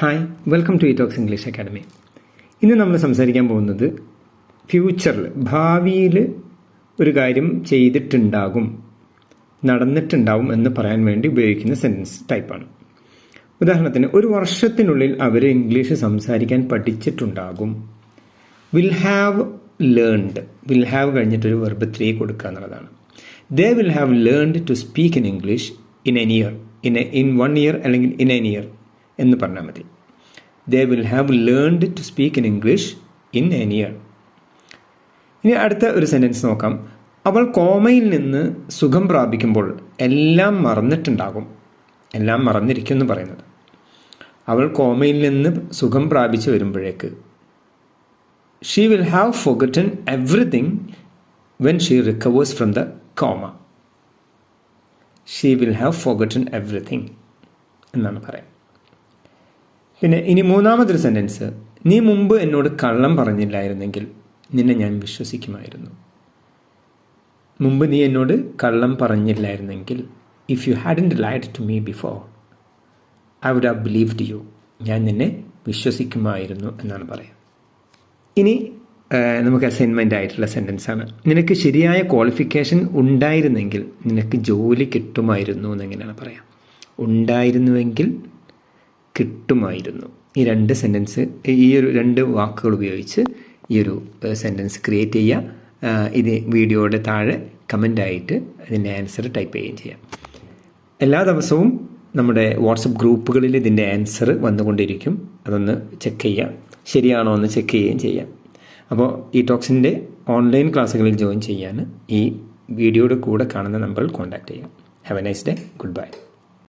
Hi welcome to ഇറ്റോക്സ് English academy ഇന്ന് നമ്മൾ സംസാരിക്കാൻ പോകുന്നത് ഫ്യൂച്ചറിൽ ഭാവിയിൽ ഒരു കാര്യം ചെയ്തിട്ടുണ്ടാകും നടന്നിട്ടുണ്ടാവും എന്ന് പറയാൻ വേണ്ടി ഉപയോഗിക്കുന്ന സെന്റൻസ് ടൈപ്പാണ് ഉദാഹരണത്തിന് ഒരു വർഷത്തിനുള്ളിൽ അവർ ഇംഗ്ലീഷ് സംസാരിക്കാൻ പഠിച്ചിട്ടുണ്ടാകും. Will have learned will have കഴിഞ്ഞിട്ടൊരു verb three കൊടുക്കുക എന്നുള്ളതാണ്. They will have learned to speak in English in N year in in one year അല്ലെങ്കിൽ ഇൻ എൻ ഇയർ എന്ന് പറഞ്ഞാൽ മതി. They will have learned to speak in English in N year ഇനി അടുത്ത ഒരു sentence നോക്കാം. അവൾ കോമയിൽ നിന്ന് സുഖം പ്രാപിക്കുമ്പോൾ എല്ലാം മറന്നിട്ടുണ്ടാകും. എല്ലാം മറന്നിരിക്കും എന്ന് പറയുന്നത്. അവൾ കോമയിൽ നിന്ന് സുഖം പ്രാപിച്ച് വരുമ്പോഴേക്ക്. She will have forgotten everything when she recovers from the coma she will have forgotten everything എന്നാണ് പറയാം പിന്നെ ഇനി മൂന്നാമതൊരു സെന്റൻസ് നീ മുമ്പ് എന്നോട് കള്ളം പറഞ്ഞില്ലായിരുന്നെങ്കിൽ നിന്നെ ഞാൻ വിശ്വസിക്കുമായിരുന്നു. മുമ്പ് നീ എന്നോട് കള്ളം പറഞ്ഞില്ലായിരുന്നെങ്കിൽ if you hadn't lied to me before I would have believed you ഞാൻ നിന്നെ വിശ്വസിക്കുമായിരുന്നു എന്നാണ് പറയുക. ഇനി നമുക്ക് അസൈൻമെന്റ് ആയിട്ടുള്ള സെന്റൻസ് ആണ്. നിനക്ക് ശരിയായ ക്വാളിഫിക്കേഷൻ ഉണ്ടായിരുന്നെങ്കിൽ നിനക്ക് ജോലി കിട്ടുമായിരുന്നു എന്നെങ്ങനെയാണ് പറയാം ഉണ്ടായിരുന്നുവെങ്കിൽ കിട്ടുമായിരുന്നു. ഈ രണ്ട് സെന്റൻസ് ഈ ഒരു രണ്ട് വാക്കുകൾ ഉപയോഗിച്ച് ഈ ഒരു സെന്റൻസ് ക്രിയേറ്റ് ചെയ്യുക ഇത് വീഡിയോയുടെ താഴെ കമന്റായിട്ട് ഇതിന്റെ ആൻസർ ടൈപ്പ് ചെയ്യുകയും ചെയ്യാം. എല്ലാ ദിവസവും നമ്മുടെ വാട്സപ്പ് ഗ്രൂപ്പുകളിൽ ഇതിന്റെ ആൻസർ വന്നുകൊണ്ടിരിക്കും. അതൊന്ന് ചെക്ക് ചെയ്യാം. ശരിയാണോ എന്ന് ചെക്ക് ചെയ്യുകയും ചെയ്യാം. അപ്പോൾ ഈ ടോക്സിന്റെ ഓൺലൈൻ ക്ലാസ്സുകളിൽ ജോയിൻ ചെയ്യാൻ ഈ വീഡിയോയുടെ കൂടെ കാണുന്ന നമ്പറിൽ കോൺടാക്റ്റ് ചെയ്യാം. Have a nice day good bye